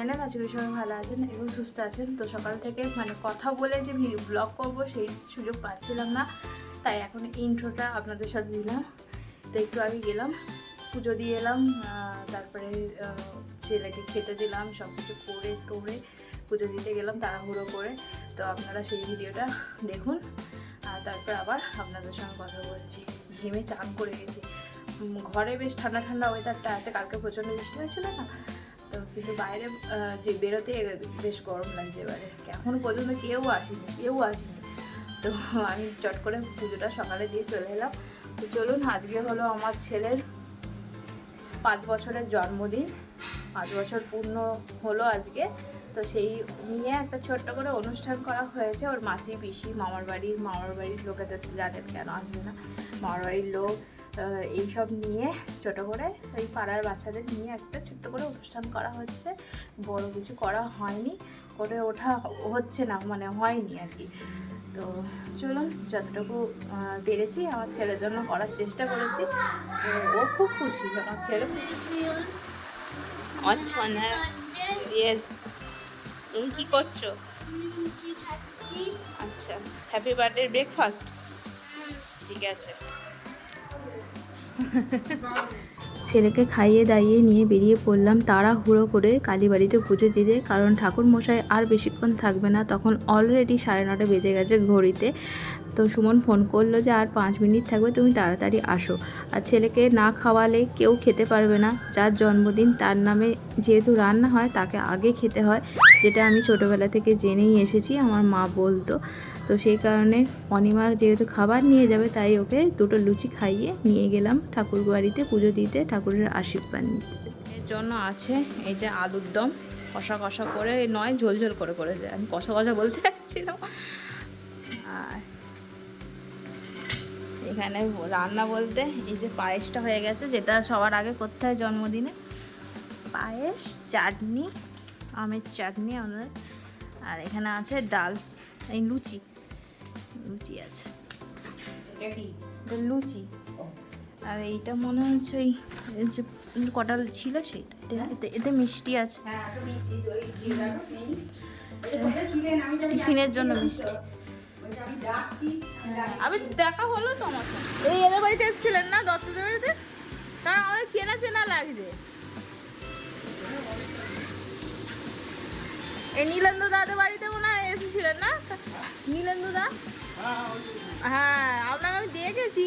Channel আজকে সবাই ভালো আছেন এবং সুস্থ আছেন। তো সকাল থেকে মানে কথা বলে যে ব্লগ করব সেই সুযোগ পাচ্ছিলাম না। তাই এখন ইন্ট্রোটা আপনাদের সাথে দিলাম। তো একটু আগে গেলাম, পুজো দিয়ে এলাম তারপরে ছেলেকে খেতে দিলাম সব কিছু করে টোরে পুজো দিতে গেলাম, তাড়াহুড়ো করে। তো আপনারা সেই ভিডিওটা দেখুন। আর তারপর আবার আপনাদের সঙ্গে কথা বলছি। ঘেমে চান করে গেছি। ঘরে বেশ ঠান্ডা ঠান্ডা ওয়েদারটা আছে। কালকে প্রচণ্ড বৃষ্টি হয়েছিল না? তো কিন্তু বাইরে যে বেরোতে বেশ গরম লাগছে এবারে। এখনও পর্যন্ত কেউ আসেনি কেউ আসেনি। তো আমি চট করে পুজোটা সকালে দিয়ে চলে এলাম। তো চলুন, আজকে হলো আমার ছেলের পাঁচ বছরের জন্মদিন। পাঁচ বছর পূর্ণ হলো আজকে। তো সেই নিয়ে একটা ছোট্ট করে অনুষ্ঠান করা হয়েছে। ওর মাসি, পিসি, মামার বাড়ির মামার বাড়ির লোকেদের জানেন কেন আসবে না, মামার বাড়ির লোক এইসব নিয়ে ছোট করে ওই পাড়ার বাচ্চাদের নিয়ে একটা ছোট্ট করে অনুষ্ঠান করা হচ্ছে। বড় কিছু করা হয়নি করে ওঠা হচ্ছে না মানে হয়নি আর কি। তো চলুন যতটুকু পেরেছি আমার ছেলের জন্য করার চেষ্টা করেছি। তো ও খুব খুশি আমার ছেলে খুব খুশি। আচ্ছা না ইয়েস তুমি কি করছ? আচ্ছা হ্যাপি বার্থডে ব্রেকফাস্ট ঠিক আছে। ছেলেকে খাইয়ে দাইয়ে নিয়ে বেরিয়ে পড়লাম তাড়াহুড়ো করে কালীবাড়িতে পুজো দিতে। কারণ ঠাকুর মশাই আর বেশিক্ষণ থাকবে না, তখন অলরেডি সাড়ে নটা বেজে গেছে ঘড়িতে। তো সুমন ফোন করল যে, আর পাঁচ মিনিট থাকবে, তুমি তাড়াতাড়ি আসো। আর ছেলেকে না খাওয়ালে কেউ খেতে পারবে না। যার জন্মদিন তার নামে যেহেতু রান্না হয়, তাকে আগে খেতে হয়, যেটা আমি ছোটোবেলা থেকে জেনেই এসেছি, আমার মা বলতো। তো সেই কারণে অনিমা যেহেতু খাবার নিয়ে যাবে, তাই ওকে দুটো লুচি খাইয়ে নিয়ে গেলাম ঠাকুর বাড়িতে পুজো দিতে, ঠাকুরের আশীর্বাদ নিতে। এর জন্য আছে এই যে আলুর দম, কষা কষা করে নয়, ঝোল ঝোল করে করে যায় আমি কষা কষা বলতে যাচ্ছিলাম। আর এখানে রান্না বলতে এই যে পায়েসটা হয়ে গেছে, যেটা সবার আগে করতে হয় জন্মদিনে। পায়েস, চাটনি, আমের চাটনি আমাদের। আর এখানে আছে ডাল, এই লুচি। লুচি আছে। এটা লুচি। আর এইটা মনে হচ্ছে ওই যে কটা ছিল সেইটা। এতে- এতে এতে মিষ্টি আছে। টিফিনের জন্য মিষ্টি। আমি দেখা হলো তো আমার এই এদের বাড়িতে এসেছিলেন না দত্তদের বাড়িতে? কারণ আমার চেনা চেনা লাগছে। এই নীলেন্দু দাদের বাড়িতে মনে হয় এসেছিলেন না? নীলেন্দু দা? হ্যাঁ আপনাকে আমি দেখেছি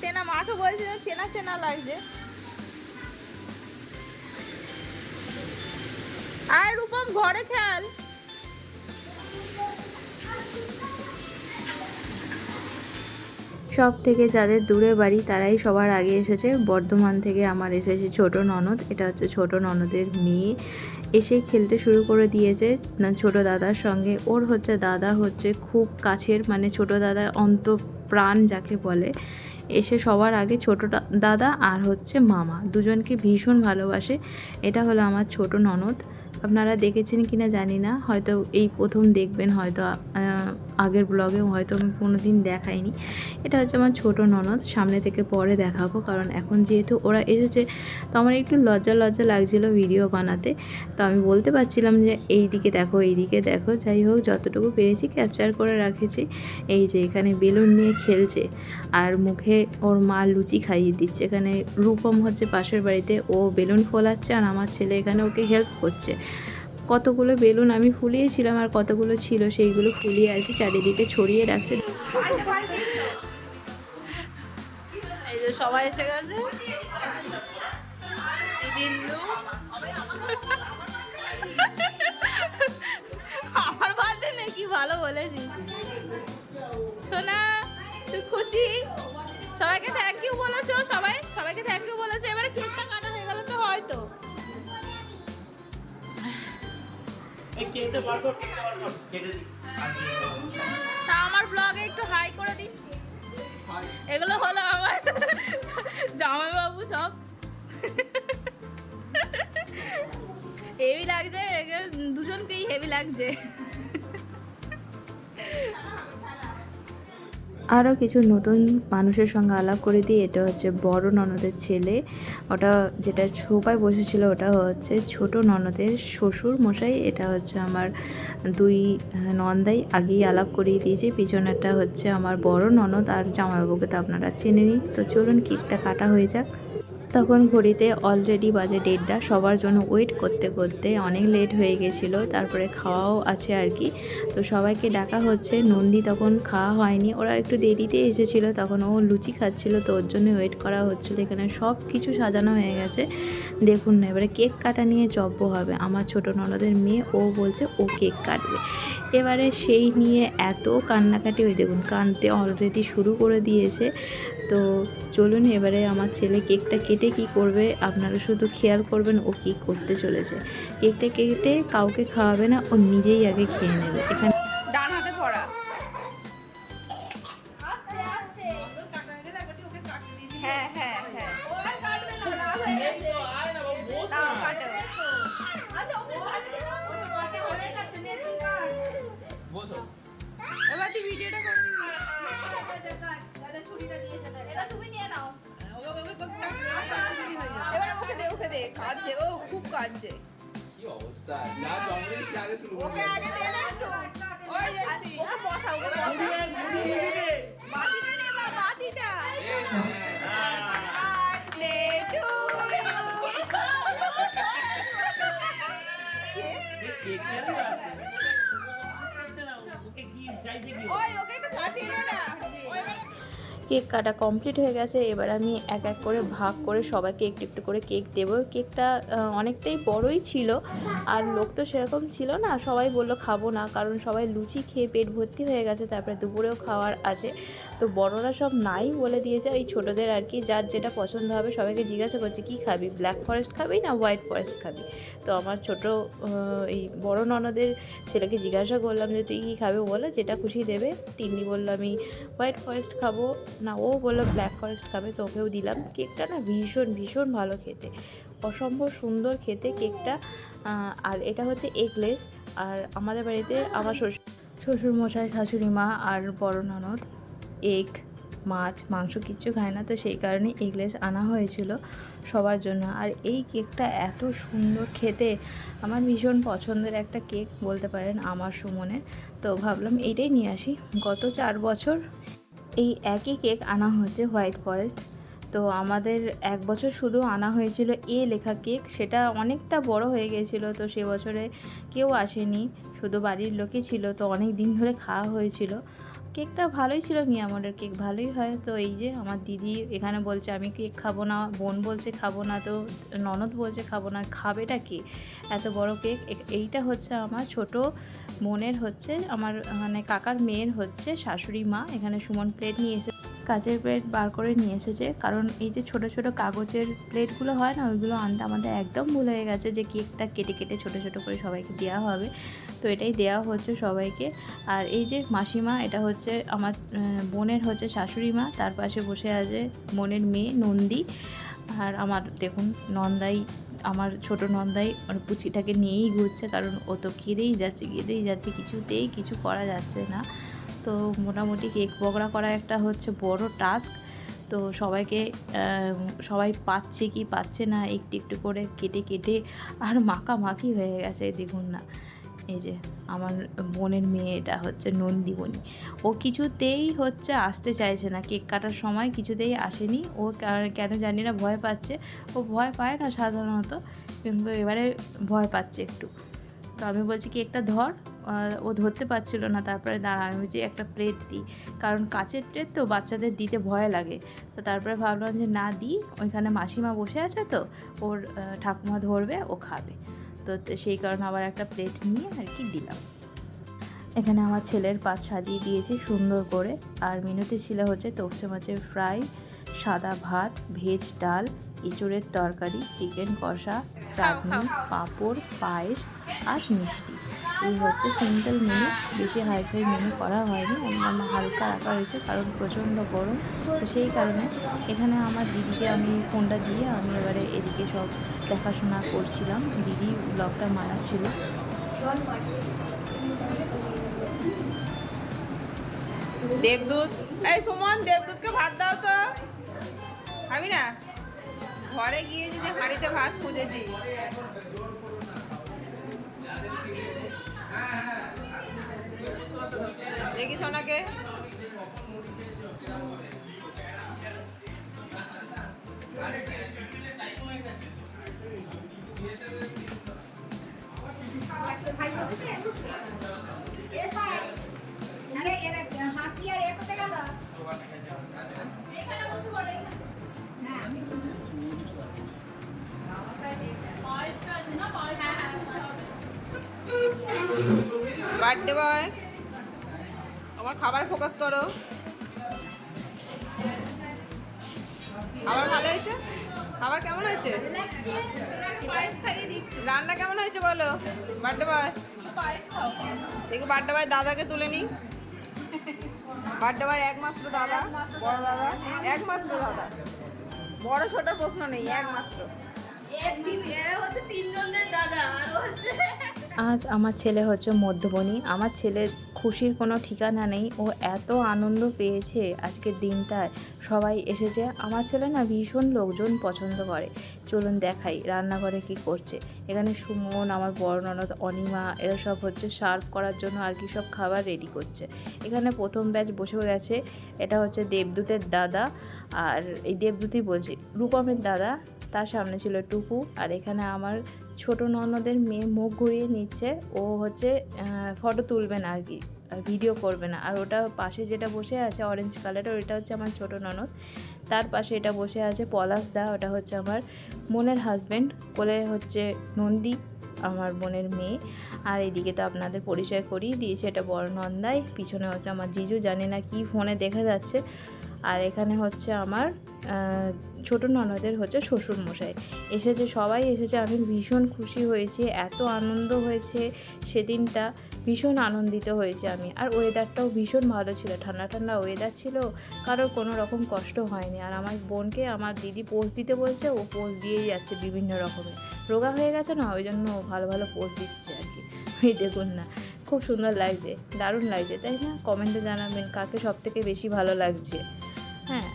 চেনা মাকে বলছে চেনা চেনা লাগছে। আর রূপম ঘরে খেয়াল। সব থেকে যাদের দূরে বাড়ি, তারাই সবার আগে এসেছে। বর্ধমান থেকে আমার এসেছে ছোট ননদ, এটা হচ্ছে ছোট ননদের মেয়ে। এসে খেলতে শুরু করে দিয়েছে ছোট দাদার সঙ্গে। ওর হচ্ছে, দাদা হচ্ছে খুব কাছের মানে ছোট দাদা অন্ত প্রাণ যাকে বলে। এসে সবার আগে ছোট দাদা আর হচ্ছে মামা। দুজনকে ভীষণ ভালোবাসে। এটা হলো আমার ছোট ননদ। আপনারা দেখেছেন কিনা জানি না। হয়তো এই প্রথম দেখবেন, হয়তো আগের ব্লগেও হয়তো আমি কোনো দিন দেখাইনি। এটা হচ্ছে আমার ছোট ননদ, সামনে থেকে পরে দেখাবো, কারণ এখন যেহেতু ওরা এসেছে, তো আমার একটু লজ্জা লজ্জা লাগছিল ভিডিও বানাতে। তো আমি বলতে পারছিলাম যে এই দিকে দেখো এই দিকে দেখো। যাই হোক, যতটুকু পেরেছি ক্যাপচার করে রাখেছি। এই যে, এখানে বেলুন নিয়ে খেলছে, আর মুখে ওর মা লুচি খাইয়ে দিচ্ছে। এখানে রূপম হচ্ছে পাশের বাড়িতে, ও বেলুন ফোলাচ্ছে, আর আমার ছেলে এখানে ওকে হেল্প করছে। কতগুলো বেলুন আমি ফুলিয়েছিলাম আর কতগুলো ছিল সেইগুলো ফুলিয়ে কি চারিদিকে ছড়িয়ে রাখছে। সবাই এসে গেছে। আমার ভালো বলেছিস। সোনা, তুই খুশি? সবাইকে থ্যাংক ইউ বলেছ? সবাই, সবাইকে থ্যাংক ইউ বলেছ? এবারে কেকটা কাটা হয়ে গেল তো হয়তো। তা আমার ব্লগে একটু হাই করে দিন এগুলো হলো আমার জামাইবাবু সব। হেভি লাগছে দুজনকেই হেভি লাগছে। আরও কিছু নতুন মানুষের সঙ্গে আলাপ করে দিই এটা হচ্ছে বড় ননদের ছেলে। ওটা যেটা ছোপায় বসেছিল ওটা হচ্ছে ছোট ননদের শ্বশুর মশাই। এটা হচ্ছে আমার দুই নন্দাই আগেই আলাপ করিয়ে দিয়েছি। পিছনেরটা হচ্ছে আমার বড় ননদ আর জামাইবাবুকে তো আপনারা চেনেনি তো চলুন কেকটা কাটা হয়ে যাক। তখন ঘড়িতে অলরেডি বাজে ডেটটা সবার জন্য ওয়েট করতে করতে অনেক লেট হয়ে গেছিল, তারপরে খাওয়াও আছে আর কি। তো সবাইকে ডাকা হচ্ছে, নন্দী তখন খাওয়া হয়নি। ওরা একটু দেরিতে এসেছিল, তখন ও লুচি খাচ্ছিলো, তো ওর জন্য ওয়েট করা হচ্ছিল। এখানে সব কিছু সাজানো হয়ে গেছে। দেখুন না, এবারে কেক কাটা নিয়ে জব্ব হবে। আমার ছোট ননদের মেয়ে, ও বলছে ও কেক কাটবে। এবারে সেই নিয়ে এত কান্নাকাটি ওই দেখুন, কানতে অলরেডি শুরু করে দিয়েছে। তো চলুন এবারে আমার ছেলে কেকটা কেটে কি করবে, আপনারা শুধু খেয়াল করবেন ও কী করতে চলেছে। কেকটা কেটে কাউকে খাওয়াবে না, ও নিজেই আগে খেয়ে নেবে। এখানে কাঁদছে ও খুব কাঁদছে কি অবস্থা যা জন্মদিন সে আগে শুরু করে ওকে বসা ওকে বসা বাতিটা নে মা বাতিটা Birthday to you. ওই ওকে একটু কাটিয়ে নে না ওই কেক কাটা কমপ্লিট হয়ে গেছে, এবার আমি এক এক করে ভাগ করে সবাইকে একটু একটু করে কেক দেব। কেকটা অনেকটাই বড়ই ছিল, আর লোক তো সেরকম ছিল না, সবাই বলল খাব না, কারণ সবাই লুচি খেয়ে পেট ভর্তি হয়ে গেছে, তারপরে দুপুরেও খাওয়ার আছে। তো বড়রা সব নাই বলে দিয়েছে। ওই ছোটোদের আর কি, যার যেটা পছন্দ হবে সবাইকে জিজ্ঞাসা করছে, কি খাবি? ব্ল্যাক ফরেস্ট খাবি না হোয়াইট ফরেস্ট খাবি? তো আমার ছোট এই বড় ননদের ছেলেকে জিজ্ঞাসা করলাম যে, তুই কী খাবে? বলো যেটা খুশি দেবে। তিন্নি বলল, আমি হোয়াইট ফরেস্ট খাব। না, ও বলল ব্ল্যাক ফরেস্ট খাবে। তো ওকেও দিলাম। কেকটা না ভীষণ ভীষণ ভালো খেতে। অসম্ভব সুন্দর খেতে কেকটা। আর এটা হচ্ছে এগলেস আর আমাদের বাড়িতে আমার শ্বশুর শ্বশুর মশাই শাশুড়ি মা আর বড় ননদ। এগ, মাছ, মাংস কিচ্ছু খায় না, তো সেই কারণে এগলেস আনা হয়েছিল সবার জন্য। আর এই কেকটা এত সুন্দর খেতে, আমার ভীষণ পছন্দের একটা কেক বলতে পারেন আমার সুমনের। তো ভাবলাম এটাই নিয়ে আসি। গত চার বছর এই একই কেক আনা হয়েছে হোয়াইট ফরেস্ট। তো আমাদের এক বছর শুধু আনা হয়েছিল এ লেখা কেক, সেটা অনেকটা বড় হয়ে গেছিল, তো সে বছরে কেউ আসেনি। শুধু বাড়ির লোকই ছিল, তো অনেক দিন ধরে খাওয়া হয়েছিল। কেকটা ভালোই ছিল মিয়ামোডের কেক ভালোই হয়। তো এই যে আমার দিদি এখানে বলছে, আমি কেক খাব না। বোন বলছে, খাব না। তো ননদ বলছে, খাব না। খাবেটা কি? এত বড় কেক। এইটা হচ্ছে আমার ছোট বোনের হচ্ছে, আমার মানে কাকার মেয়ের হচ্ছে শাশুড়ি মা। এখানে সুমন প্লেট নিয়ে এসে কাচের প্লেট বার করে নিয়ে এসেছে। কারণ এই যে ছোট ছোট কাগজের প্লেটগুলো হয় না, ওইগুলো আনতে আমাদের একদম ভুল হয়ে গেছে যে কেকটা কেটে কেটে ছোট ছোট করে সবাইকে দেওয়া হবে। তো এটাই দেওয়া হচ্ছে সবাইকে। আর এই যে মাসিমা, এটা হচ্ছে আমার বোনের হচ্ছে শাশুড়ি মা, তার পাশে বসে আছে বোনের মেয়ে নন্দী। আর আমার, দেখুন, নন্দাই, আমার ছোট নন্দাই ওর পুচিটাকে নিয়েই ঘুরছে, কারণ ও তো কেঁদেই যাচ্ছে কেঁদেই যাচ্ছে, কিছুতেই কিছু করা যাচ্ছে না। তো মোটামুটি কেক বগড়া করা একটা হচ্ছে বড় টাস্ক। তো সবাইকে সবাই পাচ্ছে কি পাচ্ছে না একটু একটু করে কেটে কেটে আর মাখামাখি হয়ে গেছে, দেখুন না। এই যে আমার বোনের মেয়ে এটা হচ্ছে নন্দিবনি ও কিছুতেই হচ্ছে আসতে চাইছে না, কেক কাটার সময় কিছুতেই আসেনি। ও কেন জানি না, ভয় পাচ্ছে। ও ভয় পায় না সাধারণত, কিন্তু এবারে ভয় পাচ্ছে একটু। তো আমি বলছি কি, একটা ধর। ও ধরতে পারছিল না। তারপরে দাঁড়া, আমি বলছি, একটা প্লেট দিই। কারণ কাচের প্লেট তো বাচ্চাদের দিতে ভয় লাগে। তো তারপরে ভাবলাম যে, না, দিই। ওইখানে মাসিমা বসে আছে তো, ওর ঠাকুমা ধরবে, ও খাবে। তো সেই কারণে আবার একটা প্লেট নিয়ে আর কি দিলাম। এখানে আমার ছেলের পাত সাজিয়ে দিয়েছি সুন্দর করে। আর মেনুতে ছিল হচ্ছে তোপসে মাছের ফ্রাই, সাদা ভাত, ভেজ ডাল এঁচুড়ের তরকারি চিকেন কষা চাটনি পাঁপড় পায়েস আর মিষ্টি। এই হচ্ছে সিম্পল মেনু বেশি হাইফাই মেনু করা হয়নি। একদম হালকা রাখা হয়েছে কারণ প্রচণ্ড গরম। তো সেই কারণে এখানে আমার দিদিকে আমি ফোনটা দিয়ে আমি এবারে এদিকে সব দেখাশোনা করছিলাম। দিদি ব্লগটা মানাচ্ছিল দেবদূত এই সুমন দেবদূতকে ভাত দাও তো। খাবি না? ঘরে গিয়ে যদি হাঁড়িতে ভাত খুঁজেছি দেখিস সোনাকে ফোকাস করো। খাবার ভালো হয়েছে? খাবার কেমন হয়েছে? রান্না কেমন হয়েছে বলো? বার্থডে খাও দেখি বার্থডে বয় দাদাকে তুলে নি বার্থডে বয় একমাত্র দাদা, বড় দাদা, একমাত্র দাদা। বড় ছোট প্রশ্ন নেই, একমাত্র। আজ আমার ছেলে হচ্ছে মধ্যবনী। আমার ছেলের খুশির কোনো ঠিকানা নেই। ও এত আনন্দ পেয়েছে আজকের দিনটায়। সবাই এসেছে। আমার ছেলে না ভীষণ লোকজন পছন্দ করে। চলুন দেখাই রান্নাঘরে কি করছে। এখানে সুমন, আমার বড় ননদ, অনিমা, এরা সব হচ্ছে সার্ভ করার জন্য আর কি সব খাবার রেডি করছে। এখানে প্রথম ব্যাচ বসে গেছে। এটা হচ্ছে দেবদূতের দাদা। আর এই দেবদূতই বলছি, রূপমের দাদা। তার সামনে ছিল টুকু আর এখানে আমার ছোট ননদের মেয়ে মুখ ঘুরিয়ে নিচ্ছে, ও হচ্ছে ফটো তুলবে না আর কি আর ভিডিও করবে না। আর ওটা পাশে যেটা বসে আছে অরেঞ্জ কালারের ওটা হচ্ছে আমার ছোট ননদ। তার পাশে এটা বসে আছে পলাশ দা, ওটা হচ্ছে আমার বোনের হাজব্যান্ড কোলে হচ্ছে নন্দী, আমার বোনের মেয়ে। আর এইদিকে তো আপনাদের পরিচয় করিয়ে দিয়েছে, এটা বড় নন্দাই, পিছনে হচ্ছে আমার জিজু, জানি না কি ফোনে দেখা যাচ্ছে। আর এখানে হচ্ছে আমার ছোট ননদের হচ্ছে শ্বশুর মশাই এসেছে সবাই এসেছে, আমি ভীষণ খুশি হয়েছি, এত আনন্দ হয়েছে সেদিনটা, ভীষণ আনন্দিত হয়েছে আমি। আর ওয়েদারটাও ভীষণ ভালো ছিল, ঠান্ডা ঠান্ডা ওয়েদার ছিল, কারোর কোনো রকম কষ্ট হয়নি। আর আমার বোনকে আমার দিদি পোজ দিতে বলছে, ও পোজ দিয়েই যাচ্ছে বিভিন্ন রকমের রোগা হয়ে গেছে না, ওই জন্য ও ভালো ভালো পোজ দিচ্ছে আর কি। এই দেখুন না, খুব সুন্দর লাগছে, দারুণ লাগছে, তাই না? কমেন্টে জানাবেন, কাকে সব থেকে বেশি ভালো লাগছে? হ্যাঁ।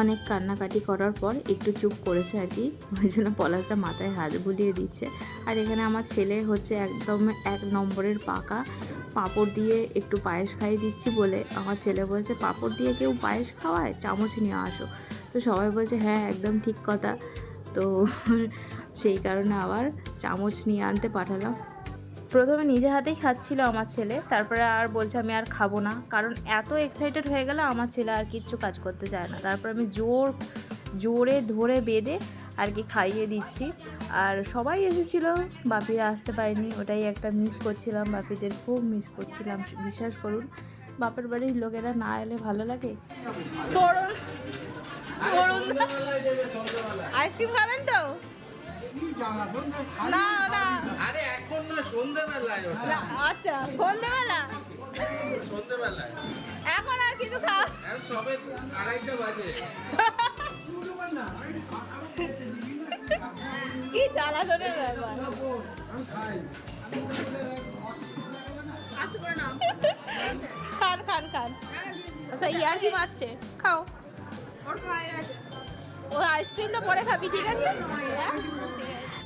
অনেক কান্নাকাটি করার পর একটু চুপ করেছে আর কি, ওই জন্য পলাশটা মাথায় হাত বুলিয়ে দিচ্ছে। আর এখানে আমার ছেলে হচ্ছে একদম এক নম্বরের পাকা, পাঁপড় দিয়ে একটু পায়েস খাইয়ে দিচ্ছি বলে আমার ছেলে বলছে, পাঁপড় দিয়ে কেউ পায়েস খাওয়ায়? চামচ নিয়ে আসো। তো সবাই বলছে হ্যাঁ একদম ঠিক কথা। তো সেই কারণে আবার চামচ নিয়ে আনতে পাঠালাম। প্রথমে নিজে হাতেই খাচ্ছিল আমার ছেলে তারপরে আর বলছে আমি আর খাব না। কারণ এত এক্সাইটেড হয়ে গেলে আমার ছেলে আর কিচ্ছু কাজ করতে চায় না। তারপর আমি জোর জোরে ধরে বেঁধে আর কি খাইয়ে দিচ্ছি। আর সবাই এসেছিল বাপিরা আসতে পারেনি ওটাই একটা মিস করছিলাম বাপিদের খুব মিস করছিলাম বিশ্বাস করুন। বাপের বাড়ির লোকেরা না এলে ভালো লাগে? তরুণ তরুণ আইসক্রিম খাবেন তো? না না। আরে এখন না সন্ধ্যেবেলায় ওটা। আচ্ছা সন্ধ্যেবেলা সন্ধ্যেবেলায় এখন আর কিছু খা এখন সবে আড়াইটা বাজে। কি জ্বালাতনের ব্যাপার? খান খান খান। আচ্ছা ইয়ার কি মারছে খাও। ও আইসক্রিমটা পরে খাবি, ঠিক আছে হ্যাঁ?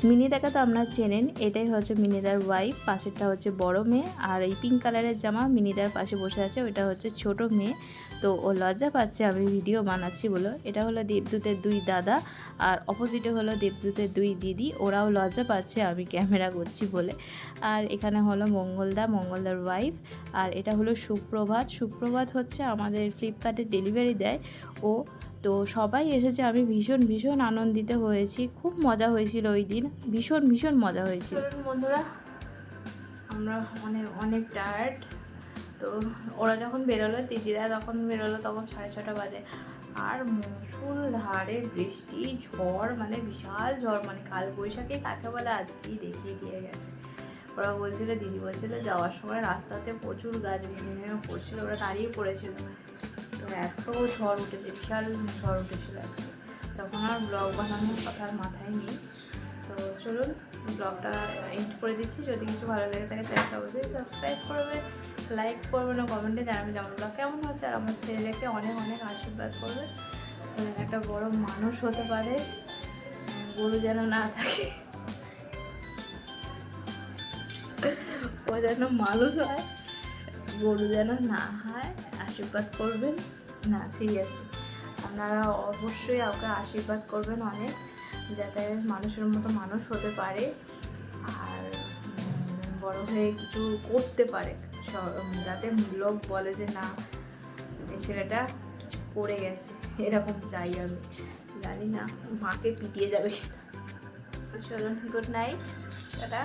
মিনিদাকে তো আপনারা চেনেন, এটাই হচ্ছে মিনিদার ওয়াইফ পাশেরটা হচ্ছে বড় মেয়ে, আর এই পিঙ্ক কালারের জামা মিনিদার পাশে বসে আছে ওটা হচ্ছে ছোট মেয়ে তো ও লজ্জা পাচ্ছে আমি ভিডিও বানাচ্ছি বলো। এটা হলো দেবদূতের দুই দাদা আর অপোজিটে হলো দেবদূতের দুই দিদি। ওরাও লজ্জা পাচ্ছে আমি ক্যামেরা করছি বলে। আর এখানে হলো মঙ্গলদা, মঙ্গলদার ওয়াইফ আর এটা হলো সুপ্রভাত। সুপ্রভাত হচ্ছে আমাদের ফ্লিপকার্টে ডেলিভারি দেয়। ও, তো সবাই এসেছে। আমি ভীষণ ভীষণ আনন্দিত হয়েছি। খুব মজা হয়েছিল ওই দিন। ভীষণ ভীষণ মজা হয়েছিল। বন্ধুরা, আমরা অনেক অনেক টায়ার্ড তো ওরা যখন বেরোলো দিদিরা যখন বেরোলো তখন সাড়ে ছটা বাজে। আর মুসুল ধারে বৃষ্টি, ঝড় মানে বিশাল ঝড় মানে কাল বৈশাখে কাকে বলে আজকেই দেখিয়ে দিয়ে গেছে। ওরা বলছিল, দিদি বলছিল, যাওয়ার সময় রাস্তাতে প্রচুর গাছ ভেঙে ভেঙে পড়ছিল, ওরা দাঁড়িয়ে পড়েছিল। তো এত ঝড় উঠেছে, বিশাল ঝড় উঠেছিল আজকে। তখন আর ব্লগ বানানোর কথা মাথায় নেই। তো চলুন, ব্লগটা এন্ড করে দিচ্ছি। যদি কিছু ভালো লেগে থাকে, চ্যানেলটা অবশ্যই সাবস্ক্রাইব করবে। লাইক করবে না কমেন্টে জানাবে যে আমার কেমন হচ্ছে? আর আমার ছেলেকে অনেক অনেক আশীর্বাদ করবে একটা বড় মানুষ হতে পারে। গরু যেন না থাকে। ও যেন মানুষ হয়। গরু যেন না হয়, আশীর্বাদ করবেন। না সিরিয়াসলি আপনারা অবশ্যই ওকে আশীর্বাদ করবেন অনেক, যাতে মানুষের মতো মানুষ হতে পারে। আর বড় হয়ে কিছু করতে পারে। যাতে লোক বলে যে, না, এই ছেলেটা পড়ে গেছে। এরকম চাই আমি। জানি না, মাকে পিটিয়ে যাবে চলুন গুড নাইট দাদা